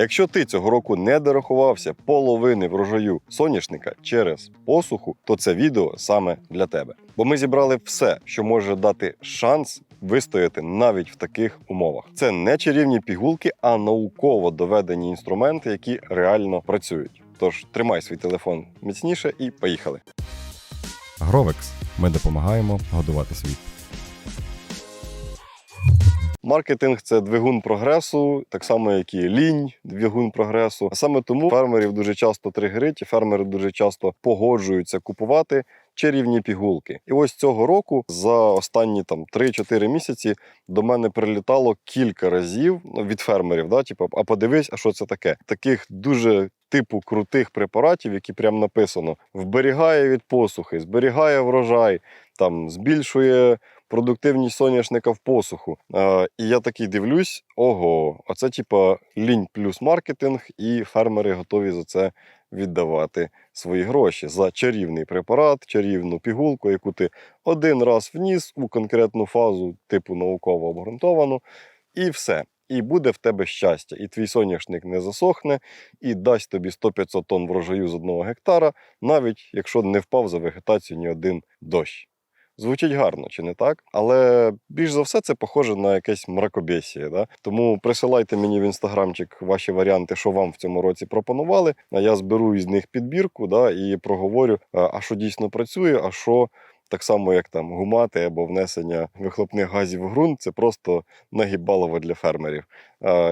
Якщо ти цього року не дорахувався половини врожаю соняшника через посуху, то це відео саме для тебе. Бо ми зібрали все, що може дати шанс вистояти навіть в таких умовах. Це не чарівні пігулки, а науково доведені інструменти, які реально працюють. Тож тримай свій телефон міцніше і поїхали. Гровекс. Ми допомагаємо годувати світ. Маркетинг це двигун прогресу, так само як і лінь, двигун прогресу. А саме тому фермерів дуже часто тригерить, і фермери дуже часто погоджуються купувати чарівні пігулки. І ось цього року за останні там 3-4 місяці до мене прилітало кілька разів ну, від фермерів. Да, типу, а подивись, а що це таке? Таких дуже. Типу крутих препаратів, які прям написано, вберігає від посухи, зберігає врожай, там збільшує продуктивність соняшника в посуху. І я такий дивлюсь: ого, оце типа лінь плюс маркетинг, і фермери готові за це віддавати свої гроші за чарівний препарат, чарівну пігулку, яку ти один раз вніс у конкретну фазу, типу науково обґрунтовану, і все. І буде в тебе щастя, і твій соняшник не засохне, і дасть тобі 100-500 тонн врожаю з одного гектара, навіть якщо не впав за вегетацію ні один дощ. Звучить гарно, чи не так? Але більш за все це похоже на якесь мракобесіє. Да? Тому присилайте мені в інстаграмчик ваші варіанти, що вам в цьому році пропонували. А я зберу із них підбірку да, і проговорю, а а що дійсно працює, а що так само, як там гумати або внесення вихлопних газів в ґрунт, це просто нагібалово для фермерів,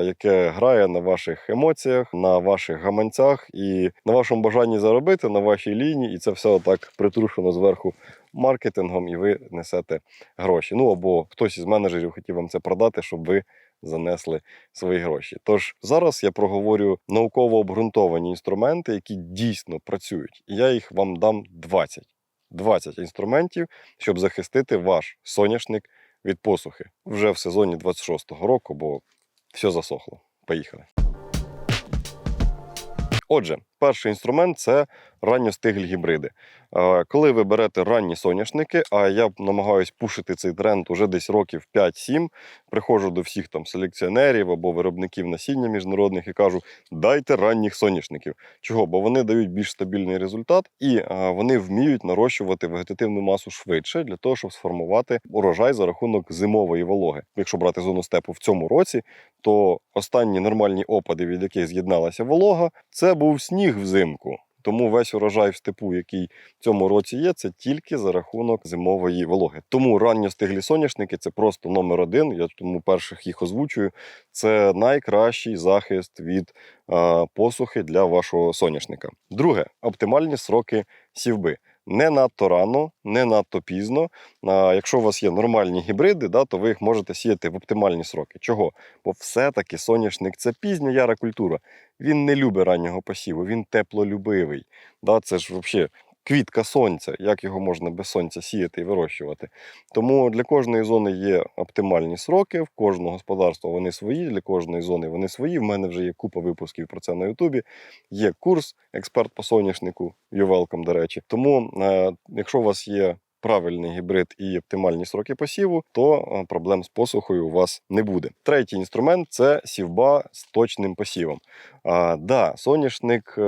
яке грає на ваших емоціях, на ваших гаманцях і на вашому бажанні заробити, на вашій лінії, і це все отак притрушено зверху маркетингом, і ви несете гроші. Ну або хтось із менеджерів хотів вам це продати, щоб ви занесли свої гроші. Тож зараз я проговорю науково обґрунтовані інструменти, які дійсно працюють. І я їх вам дам 20. 20 інструментів, щоб захистити ваш соняшник від посухи вже в сезоні 26-го року, бо все засохло. Поїхали. Отже, перший інструмент це ранньостиглі гібриди. Коли ви берете ранні соняшники, а я намагаюсь пушити цей тренд уже десь років 5-7, приходжу до всіх там селекціонерів або виробників насіння міжнародних і кажу: дайте ранніх соняшників. Чого? Бо вони дають більш стабільний результат і вони вміють нарощувати вегетативну масу швидше для того, щоб сформувати урожай за рахунок зимової вологи. Якщо брати зону степу в цьому році, то останні нормальні опади, від яких з'єдналася волога, це був сніг взимку. Тому весь урожай в степу, який в цьому році є, це тільки за рахунок зимової вологи. Тому ранньостиглі соняшники це просто номер один. Я тому перших їх озвучую. Це найкращий захист від посухи для вашого соняшника. Друге оптимальні сроки сівби. Не надто рано, не надто пізно. Якщо у вас є нормальні гібриди, да, то ви їх можете сіяти в оптимальні сроки. Чого? Бо все-таки соняшник це пізня яра культура. Він не любить раннього посіву, він теплолюбивий. Да, це ж взагалі квітка сонця. Як його можна без сонця сіяти і вирощувати? Тому для кожної зони є оптимальні сроки, в кожного господарства вони свої, для кожної зони вони свої. В мене вже є купа випусків про це на Ютубі. Є курс експерт по соняшнику, welcome, до речі. Тому, е, якщо у вас є правильний гібрид і оптимальні сроки посіву, то е, проблем з посухою у вас не буде. Третій інструмент це сівба з точним посівом. А, да, соняшник.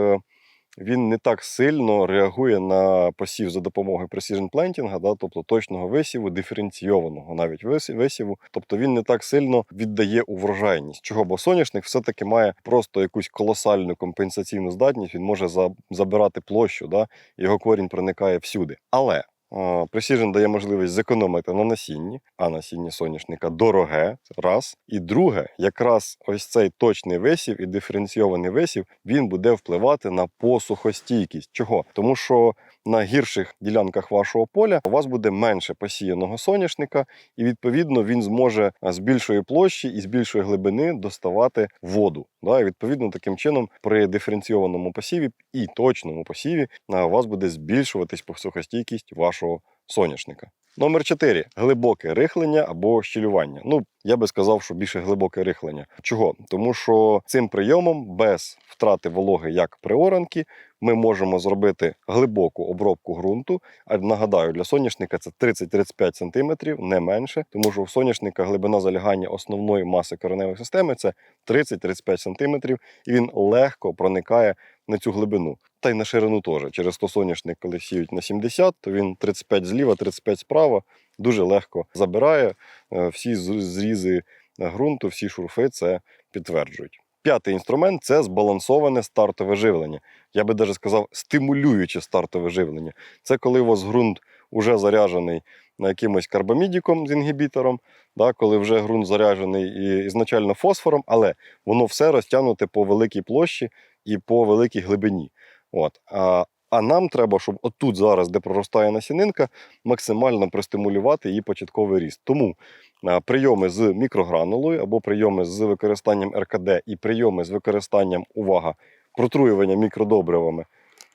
Він не так сильно реагує на посів за допомогою precision planting, да, тобто точного висіву, диференційованого навіть вис- висіву. Тобто він не так сильно віддає у врожайність. Чого? Бо соняшник все-таки має просто якусь колосальну компенсаційну здатність, він може за- забирати площу, да, його корінь проникає всюди. Але Precision дає можливість зекономити на насінні, а насіння соняшника дороге. Раз. І друге, якраз ось цей точний висів і диференційований висів він буде впливати на посухостійкість. Чого? Тому що на гірших ділянках вашого поля у вас буде менше посіяного соняшника, і відповідно він зможе з більшої площі і з більшої глибини доставати воду. Да? І відповідно таким чином при диференційованому посіві і точному посіві а, у вас буде збільшуватись посухостійкість вашого соняшника. Номер 4 глибоке рихлення або щілювання. Ну, я би сказав, що більше глибоке рихлення. Чого? Тому що цим прийомом без втрати вологи, як при оранці, ми можемо зробити глибоку обробку ґрунту. А нагадаю, для соняшника це 30-35 см, не менше, тому що у соняшника глибина залягання основної маси кореневої системи це 30-35 см, і він легко проникає на цю глибину. Та й на ширину теж. Через то соняшник, коли сіють на 70, то він 35 зліва, 35 справа дуже легко забирає. Е, Всі зрізи е, ґрунту, всі шурфи це підтверджують. П'ятий інструмент це збалансоване стартове живлення. Я би навіть сказав, стимулююче стартове живлення. Це коли у вас ґрунт уже заряджений на якимось карбамідіком з інгібітором, да, коли вже ґрунт заряджений ізначально фосфором, але воно все розтягнуте по великій площі і по великій глибині. От. А, а нам треба, щоб отут зараз, де проростає насінинка, максимально простимулювати її початковий ріст. Тому прийоми з мікрогранулою або прийоми з використанням РКД і прийоми з використанням, увага, протруювання мікродобривами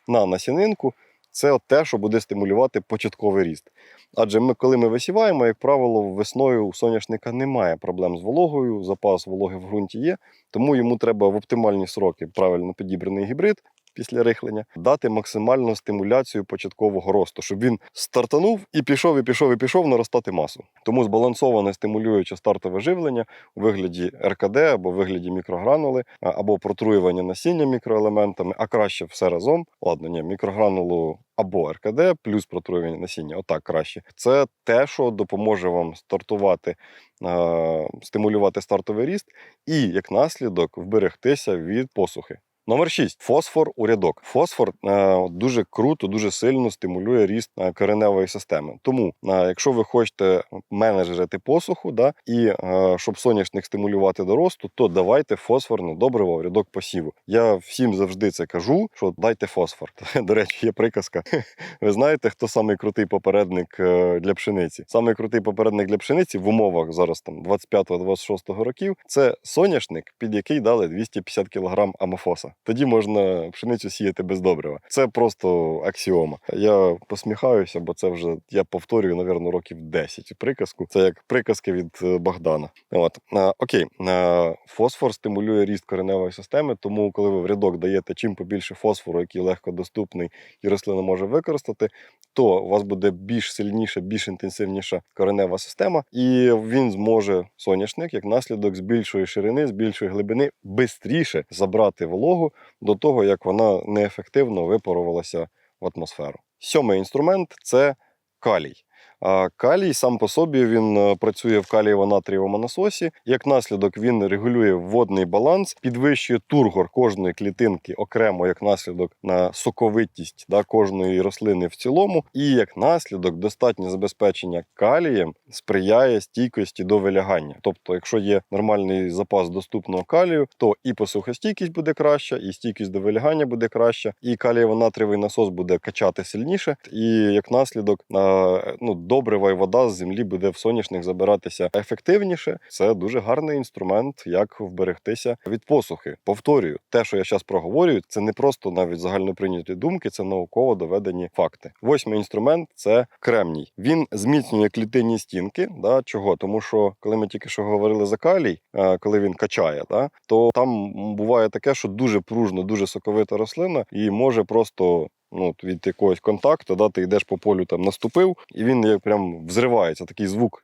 на насінинку це от те, що буде стимулювати початковий ріст. Адже ми, коли ми висіваємо, як правило, весною у соняшника немає проблем з вологою, запас вологи в ґрунті є, тому йому треба в оптимальні сроки правильно підібраний гібрид після рихлення дати максимальну стимуляцію початкового росту, щоб він стартанув і пішов, і пішов, і пішов наростати масу. Тому збалансоване стимулююче стартове живлення у вигляді РКД або в вигляді мікрогранули, або протруювання насіння мікроелементами, а краще все разом. Ладно, ні, мікрогранулу або РКД плюс протруювання насіння, отак краще. Це те, що допоможе вам стартувати, стимулювати стартовий ріст і як наслідок вберегтися від посухи. Номер 6. Фосфор у рядок. Фосфор е, дуже круто, дуже сильно стимулює ріст е, кореневої системи. Тому, е, якщо ви хочете менеджерити посуху, да, і е, щоб соняшник стимулювати до росту, то давайте фосфорне добриво в рядок посіву. Я всім завжди це кажу, що дайте фосфор. До речі, є приказка. Ви знаєте, хто самий крутий попередник е, для пшениці? Самий крутий попередник для пшениці в умовах зараз там 25-26 років це соняшник, під який дали 250 кг амофоса. Тоді можна пшеницю сіяти без добрива. Це просто аксіома. Я посміхаюся, бо це вже я повторюю, напевно, років 10 приказку. Це як приказки від е, Богдана. От окей, фосфор стимулює ріст кореневої системи, тому коли ви в рядок даєте чим побільше фосфору, який легко доступний і рослина може використати, то у вас буде більш сильніша, більш інтенсивніша коренева система, і він зможе соняшник як наслідок з більшої ширини, з більшої глибини швидше забрати вологу до того, як вона неефективно випарувалася в атмосферу. Сьомий інструмент це калій. А Калій сам по собі він е, працює в калієво-натрієвому насосі. Як наслідок він регулює водний баланс, підвищує тургор кожної клітинки окремо як наслідок на соковитість да, кожної рослини в цілому, і як наслідок достатнє забезпечення калієм сприяє стійкості до вилягання. Тобто, якщо є нормальний запас доступного калію, то і посухостійкість буде краща, і стійкість до вилягання буде краща, і калієво-натрієвий насос буде качати сильніше, і як наслідок ну, добрива і вода з землі буде в соняшник забиратися ефективніше. Це дуже гарний інструмент, як вберегтися від посухи. Повторюю, те, що я зараз проговорюю, це не просто навіть загальноприйняті думки, це науково доведені факти. Восьмий інструмент це кремній. Він зміцнює клітинні стінки. Да, чого? Тому що коли ми тільки що говорили за калій, е, коли він качає, да, то там буває таке, що дуже пружно, дуже соковита рослина і може просто ну, від якогось контакту, да, ти йдеш по полю, там наступив, і він як прям взривається, такий звук.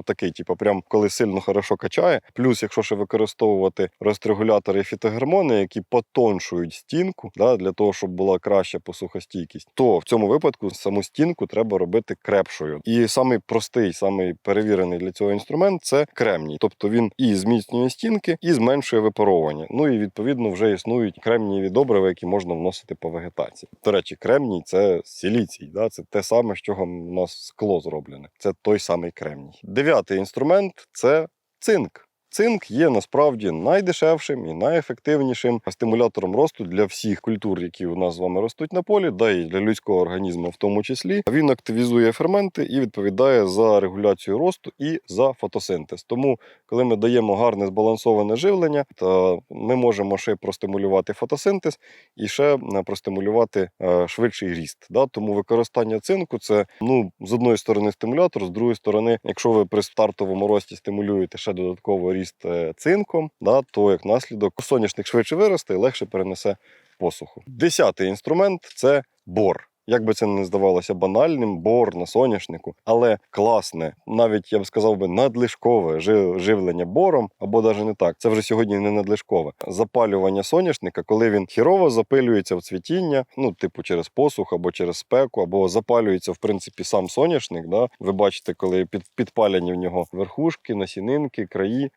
Отакий, типу, прям коли сильно хорошо качає. Плюс, якщо ще використовувати розрегулятори і фітогормони, які потоншують стінку, да, для того, щоб була краща посухостійкість, то в цьому випадку саму стінку треба робити крепшою. І самий простий, самий перевірений для цього інструмент це кремній. Тобто він і зміцнює стінки, і зменшує випаровування. Ну і відповідно вже існують кремнієві добрива, які можна вносити по вегетації. До речі, кремній це силіцій, да, це те саме, з чого у нас скло зроблене. Це той самий кремній. Дев'ятий інструмент це цинк. Цинк є насправді найдешевшим і найефективнішим стимулятором росту для всіх культур, які у нас з вами ростуть на полі, да і для людського організму в тому числі. Він активізує ферменти і відповідає за регуляцію росту і за фотосинтез. Тому, коли ми даємо гарне збалансоване живлення, то ми можемо ще простимулювати фотосинтез і ще е, простимулювати е, швидший ріст. Да? Тому використання цинку це ну з одної сторони стимулятор, з другої сторони, якщо ви при стартовому рості стимулюєте ще додатково ріст е, цинком, да, то як наслідок соняшник швидше виросте і легше перенесе посуху. Десятий інструмент це бор. Як би це не здавалося банальним, бор на соняшнику, але класне, навіть я б сказав би надлишкове живлення бором, або навіть не так. Це вже сьогодні не надлишкове. Запалювання соняшника, коли він хірово запилюється в цвітіння, ну, типу через посух або через спеку, або запалюється в принципі сам соняшник. Да? Ви бачите, коли під, підпалені в нього верхушки, насінинки, краї.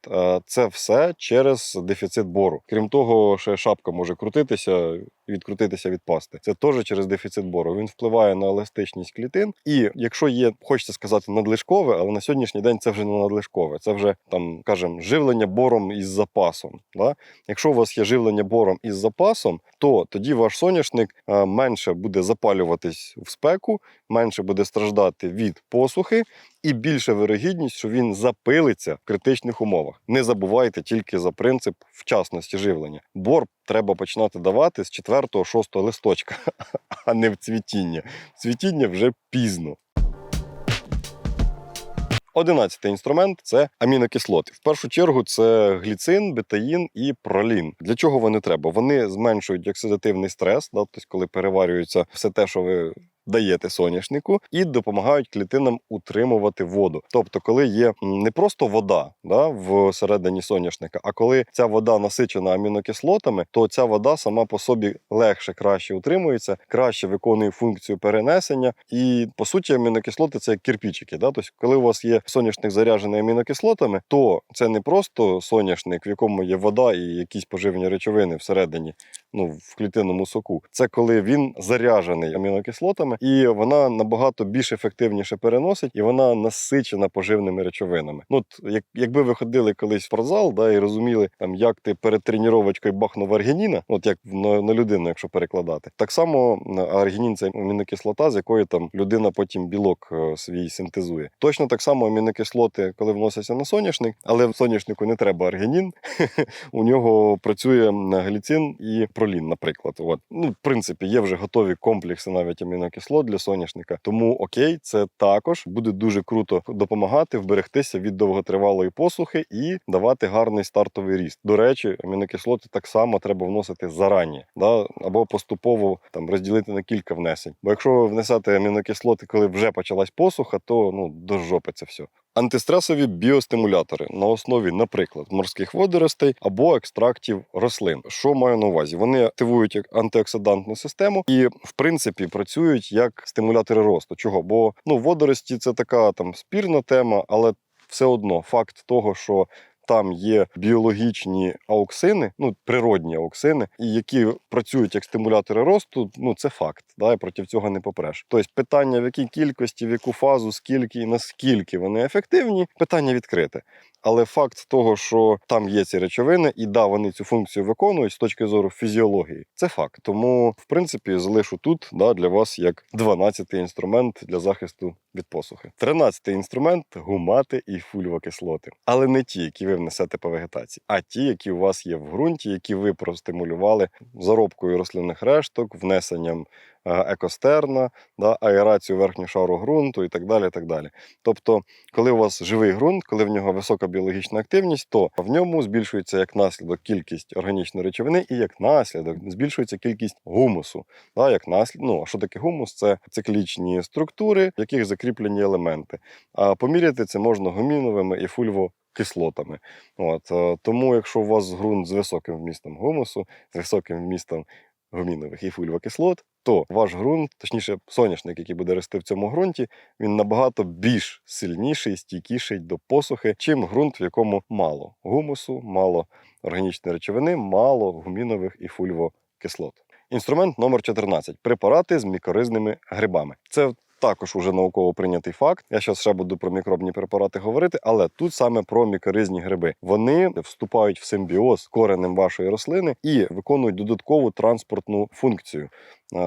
Це все через дефіцит бору. Крім того, ще шапка може крутитися відкрутитися від пасти. Це теж через дефіцит бору. Він впливає на еластичність клітин. І якщо є, хочеться сказати, надлишкове, але на сьогоднішній день це вже не надлишкове, це вже там, кажемо, живлення бором із запасом. Да? Якщо у вас є живлення бором із запасом, то тоді ваш соняшник е, менше буде запалюватись в спеку, менше буде страждати від посухи, і більша вирогідність, що він запилиться в критичних умовах. Не забувайте тільки за принцип вчасності живлення. Бор треба починати давати з 4-6 листочка, а не в цвітіння. Цвітіння вже пізно. Одинадцятий інструмент це амінокислоти. В першу чергу це гліцин, бетаїн і пролін. Для чого вони треба? Вони зменшують оксидативний стрес, да, тобто коли переварюється все те, що ви даєте соняшнику, і допомагають клітинам утримувати воду. Тобто, коли є не просто вода да, всередині соняшника, а коли ця вода насичена амінокислотами, то ця вода сама по собі легше, краще утримується, краще виконує функцію перенесення. І по суті, амінокислоти це як кирпічики. Да? Тобто, коли у вас є соняшник заряджений амінокислотами, то це не просто соняшник, в якому є вода і якісь поживні речовини всередині, ну в клітинному соку. Це коли він заряджений амінокислотами, і вона набагато більш ефективніше переносить, і вона насичена поживними речовинами. Ну, от, як, якби ви ходили колись в спортзал, да, і розуміли, там як ти перед тренувачкою бахнув аргініна, от як на, на людину, якщо перекладати, так само аргінін це амінокислота, з якої там людина потім білок е, свій синтезує. Точно так само амінокислоти, коли вносяться на соняшник, але в соняшнику не треба аргінін, у нього працює гліцин і пролін, наприклад. От. Ну, в принципі, є вже готові комплекси навіть амінокислот для соняшника. Тому окей, це також буде дуже круто допомагати вберегтися від довготривалої посухи і давати гарний стартовий ріст. До речі, амінокислоти так само треба вносити зарані, да? або поступово там розділити на кілька внесень. Бо якщо ви внесете амінокислоти, коли вже почалась посуха, то ну до жопи це все. Антистресові біостимулятори на основі, наприклад, морських водоростей або екстрактів рослин. Що маю на увазі? Вони активують як антиоксидантну систему і, в принципі, працюють як стимулятори росту. Чого? Бо ну, водорості це така там спірна тема, але все одно факт того, що там є біологічні ауксини, ну природні ауксини, і які працюють як стимулятори росту. Ну це факт. Да, і проти цього не попреш. Тобто питання, в якій кількості, в яку фазу, скільки і наскільки вони ефективні, питання відкрите. Але факт того, що там є ці речовини, і да, вони цю функцію виконують з точки зору фізіології, це факт. Тому, в принципі, залишу тут да, для вас як 12-й інструмент для захисту від посухи. 13-й інструмент гумати і фульвокислоти. Але не ті, які ви внесете по вегетації, а ті, які у вас є в ґрунті, які ви простимулювали заробкою рослинних решток, внесенням екостерна, да, аерацію верхнього шару ґрунту і так далі. І так далі. Тобто, коли у вас живий ґрунт, коли в нього висока біологічна активність, то в ньому збільшується як наслідок кількість органічної речовини, і як наслідок збільшується кількість гумусу. Да, як наслідок, ну а що таке гумус? Це циклічні структури, в яких закріплені елементи. А поміряти це можна гуміновими і фульвокислотами. От е, тому, якщо у вас ґрунт з високим вмістом гумусу, з високим вмістом гумінових і фульвокислот, то ваш ґрунт, точніше, соняшник, який буде рости в цьому ґрунті, він набагато більш сильніший, стійкіший до посухи, чим ґрунт, в якому мало гумусу, мало органічної речовини, мало гумінових і фульвокислот. Інструмент номер 14 препарати з мікоризними грибами. Це також уже науково прийнятий факт. Я зараз ще буду про мікробні препарати говорити, але тут саме про мікоризні гриби. Вони вступають в симбіоз з коренем вашої рослини і виконують додаткову транспортну функцію.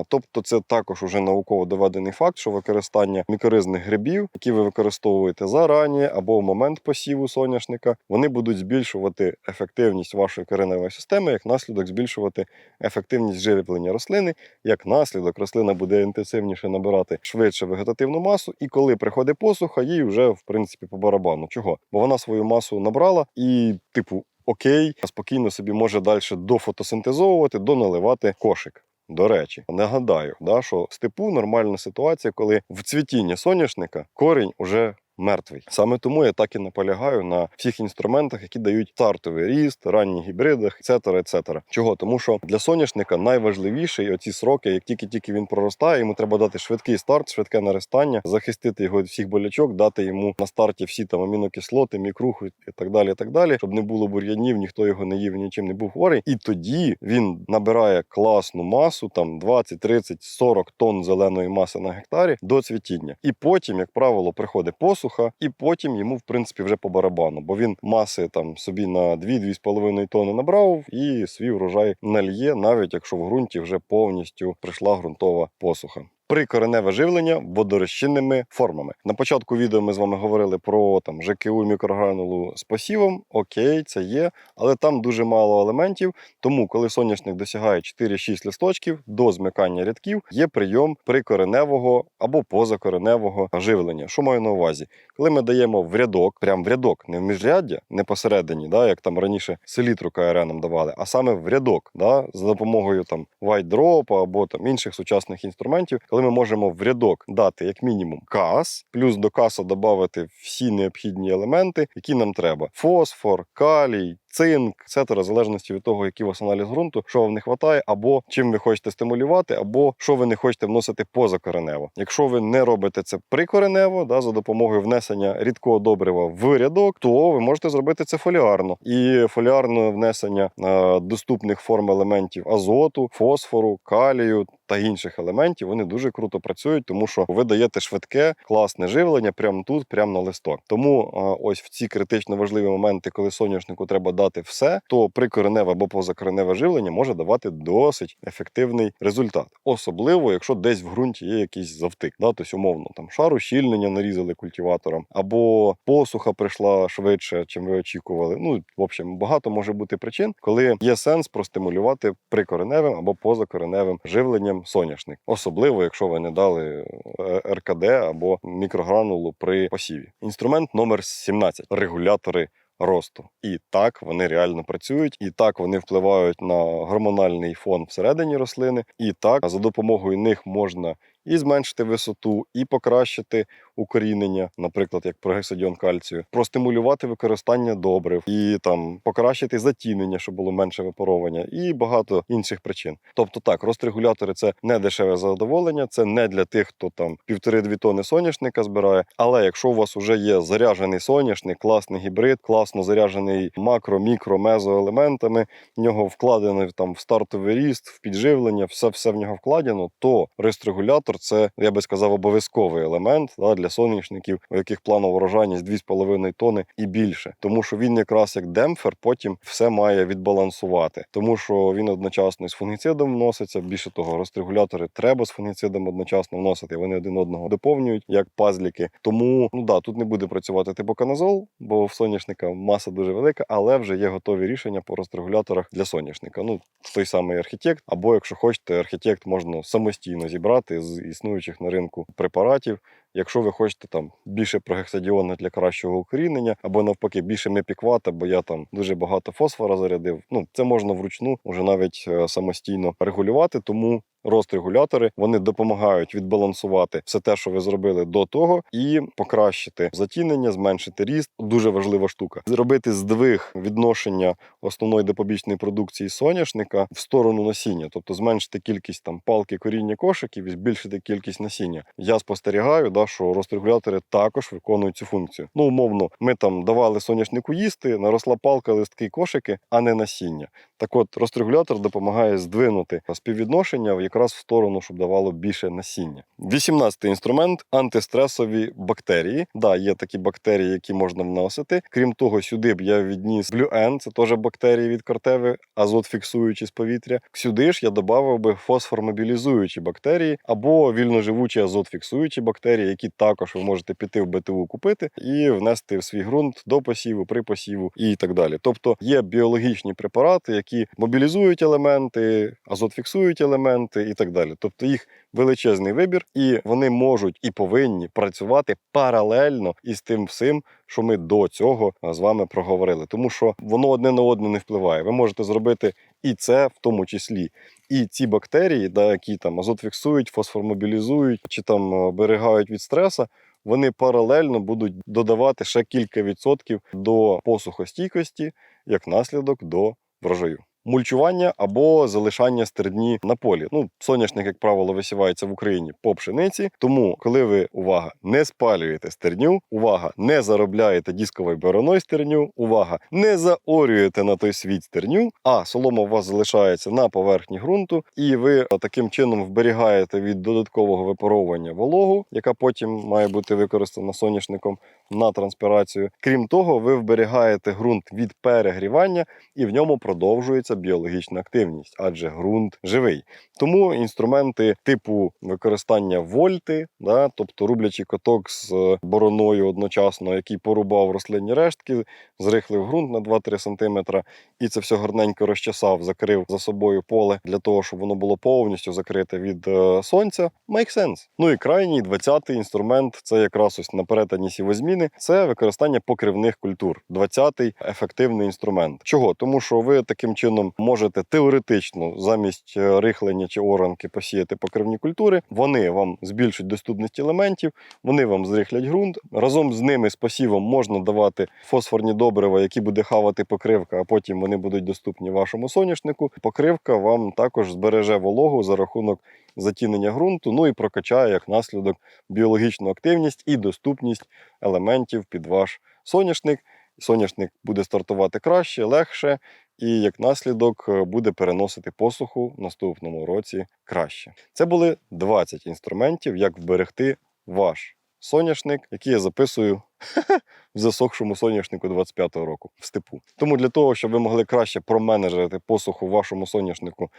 Тобто, це також уже науково доведений факт, що використання мікоризних грибів, які ви використовуєте зарані або в момент посіву соняшника, вони будуть збільшувати ефективність вашої кореневої системи, як наслідок збільшувати ефективність живлення рослини. Як наслідок, рослина буде інтенсивніше набирати швидше вегетативну масу, і коли приходить посуха, їй вже в принципі по барабану. Чого? Бо вона свою масу набрала і, типу, окей, спокійно собі може далі дофотосинтезовувати, доналивати кошик. До речі, нагадаю, да, що в степу нормальна ситуація, коли в цвітінні соняшника корінь уже мертвий. Саме тому я так і наполягаю на всіх інструментах, які дають стартовий ріст, ранніх гібридах, etc. etc. Чого? Тому що для соняшника найважливіші оці сроки, як тільки-тільки він проростає, йому треба дати швидкий старт, швидке наростання, захистити його від всіх болячок, дати йому на старті всі там амінокислоти, мікруху і так далі, і так далі, щоб не було бур'янів, ніхто його не їв, нічим не був хворий. І тоді він набирає класну масу, там 20, 30, 40 тонн зеленої маси на гектарі до цвітіння. І потім, як правило, приходить посуха, і потім йому, в принципі, вже по барабану, бо він маси там собі на 2-2,5 тонни набрав і свій врожай нальє, навіть якщо в ґрунті вже повністю прийшла ґрунтова посуха. Прикореневе живлення водорозчинними формами. На початку відео ми з вами говорили про там ЖКУ мікрогранулу з посівом. Окей, це є, але там дуже мало елементів. Тому, коли соняшник досягає 4-6 листочків до змикання рядків, є прийом прикореневого або позакореневого живлення. Що маю на увазі? Коли ми даємо в рядок, прям в рядок, не в міжряддя, не посередині, да, як там раніше селітру КРН давали, а саме в рядок, да, за допомогою там white або там інших сучасних інструментів, коли ми можемо в рядок дати як мінімум кас, плюс до каса додати всі необхідні елементи, які нам треба: фосфор, калій. Цинк, etc., в залежності від того, який у вас аналіз ґрунту, що вам не вистачає, або чим ви хочете стимулювати, або що ви не хочете вносити позакоренево. Якщо ви не робите це прикоренево, да, за допомогою внесення рідкого добрива в рядок, то ви можете зробити це фоліарно. І фоліарне внесення е, доступних форм елементів азоту, фосфору, калію та інших елементів вони дуже круто працюють, тому що ви даєте швидке, класне живлення прямо тут, прямо на листок. Тому е, ось в ці критично важливі моменти, коли соняшнику треба дати все, то прикореневе або позакореневе живлення може давати досить ефективний результат. Особливо, якщо десь в ґрунті є якийсь завтик, да, тобто умовно там шару щільнення нарізали культиватором, або посуха прийшла швидше, чим ви очікували. Ну, в общем, багато може бути причин, коли є сенс простимулювати прикореневим або позакореневим живленням соняшник, особливо якщо ви не дали е, РКД або мікрогранулу при посіві. Інструмент номер 17 регулятори росту. І так вони реально працюють, і так вони впливають на гормональний фон всередині рослини, і так за допомогою них можна і зменшити висоту, і покращити укорінення, наприклад, як прогесадіон кальцію, простимулювати використання добрив і там покращити затінення, щоб було менше випаровування, і багато інших причин. Тобто, так, розрегулятори це не дешеве задоволення, це не для тих, хто там півтори-дві тони соняшника збирає. Але якщо у вас вже є заряджений соняшник, класний гібрид, класно заряджений макро, мікро, мезоелементами, в нього вкладено там в стартовий ріст, в підживлення, все в нього вкладено, то рестрегулятор це я би сказав обов'язковий елемент да, для соняшників, у яких планова врожайність 2,5 тони і більше, тому що він якраз як демпфер потім все має відбалансувати, тому що він одночасно з фунгіцидом вноситься. Більше того, розрегулятори треба з фунгіцидом одночасно вносити. Вони один одного доповнюють як пазліки. Тому ну да, тут не буде працювати тибоканазол, бо в соняшника маса дуже велика, але вже є готові рішення по розрегуляторах для соняшника. Ну той самий архітект, або якщо хочете, архітект можна самостійно зібрати з існуючих на ринку препаратів. Якщо ви хочете там більше прогексадіону для кращого укорінення, або навпаки більше мепіквата, бо я там дуже багато фосфора зарядив. Ну це можна вручну вже навіть е, самостійно регулювати. Тому розрегулятори вони допомагають відбалансувати все те, що ви зробили до того, і покращити затінення, зменшити ріст. Дуже важлива штука. Зробити здвиг відношення основної до побічної продукції соняшника в сторону насіння, тобто зменшити кількість там палки коріння кошиків і збільшити кількість насіння. Я спостерігаю, да, що розрегулятори також виконують цю функцію. Ну, умовно, ми там давали соняшнику їсти, наросла палка, листки, кошики, а не насіння. Так от, розрегулятор допомагає здвинути співвідношення якраз в сторону, щоб давало більше насіння. 18-й інструмент антистресові бактерії. Да, є такі бактерії, які можна вносити. Крім того, сюди б я відніс N, це теж бактерії від кортеви, азот фіксуючі з повітря. Сюди ж я додав би фосформобілізуючі бактерії або вільноживучі азот фіксуючі бактерії, які також ви можете піти в БТУ купити і внести в свій ґрунт до посіву, при посіву і так далі. Тобто є біологічні препарати, мобілізують елементи, азот фіксують елементи і так далі. Тобто їх величезний вибір, і вони можуть і повинні працювати паралельно із тим всім, що ми до цього з вами проговорили. Тому що воно одне на одне не впливає. Ви можете зробити і це в тому числі. І ці бактерії, да, які там азот фіксують, фосформобілізують чи там оберігають від стреса, вони паралельно будуть додавати ще кілька відсотків до посухостійкості, як наслідок до врожаю. Мульчування або залишання стерні на полі. Ну, соняшник, як правило, висівається в Україні по пшениці. Тому, коли ви увага не спалюєте стерню, увага, не заробляєте дисковою бороною стерню, увага, не заорюєте на той світ стерню, а солома у вас залишається на поверхні ґрунту, і ви таким чином вберігаєте від додаткового випаровування вологу, яка потім має бути використана соняшником на транспірацію. Крім того, ви вберігаєте ґрунт від перегрівання і в ньому продовжується біологічна активність, адже ґрунт живий. Тому інструменти типу використання вольти, да, тобто рублячий каток з е, бороною одночасно, який порубав рослинні рештки, зрихлив ґрунт на 2-3 см, і це все гарненько розчесав, закрив за собою поле для того, щоб воно було повністю закрите від е, сонця. Make sense. Ну і крайній 20-й інструмент це якраз ось на перетині сівозміни. Це використання покривних культур. 20-й ефективний інструмент. Чого? Тому що ви таким чином можете теоретично замість е, рихлення чи оранки посіяти покривні культури. Вони вам збільшать доступність елементів, вони вам зрихлять ґрунт. Разом з ними з посівом можна давати фосфорні добрива, які буде хавати покривка, а потім вони будуть доступні вашому соняшнику. Покривка вам також збереже вологу за рахунок затінення ґрунту, ну і прокачає як наслідок біологічну активність і доступність елементів під ваш соняшник. Соняшник буде стартувати краще, легше, і як наслідок е, буде переносити посуху в наступному році краще. Це були 20 інструментів, як вберегти ваш соняшник, який я записую в засохшому соняшнику 25-го року в степу. Тому для того, щоб ви могли краще променеджерити посуху вашому соняшнику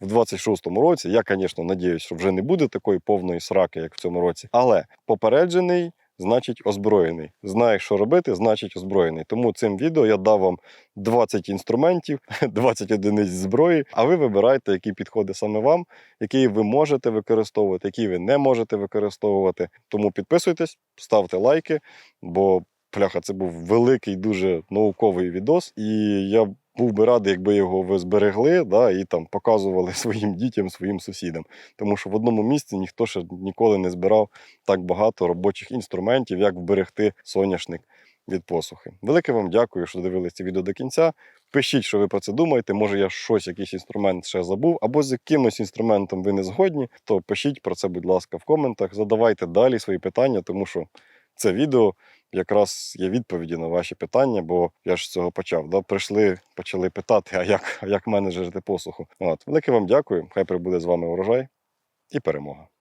в 26-му році, я, звісно, надіюсь, що вже не буде такої повної сраки, як в цьому році, але попереджений. Значить, озброєний. Знаєш, що робити, значить озброєний. Тому цим відео я дав вам 20 інструментів, 20 одиниць зброї. А ви вибирайте, який підходить саме вам, який ви можете використовувати, який ви не можете використовувати. Тому підписуйтесь, ставте лайки, бо пляха, це був великий, дуже науковий відос. І я був би радий, якби його ви зберегли да, і там показували своїм дітям, своїм сусідам. Тому що в одному місці ніхто ще ніколи не збирав так багато робочих інструментів, як вберегти соняшник від посухи. Велике вам дякую, що дивилися відео до кінця. Пишіть, що ви про це думаєте. Може, я щось, якийсь інструмент ще забув, або з якимось інструментом ви не згодні, то пишіть про це, будь ласка, в коментах. Задавайте далі свої питання, тому що це відео якраз є відповіді на ваші питання, бо я ж з цього почав. Да? Прийшли, почали питати, а як, як менеджерити посуху. От. Велике вам дякую. Хай прибуде з вами урожай і перемога.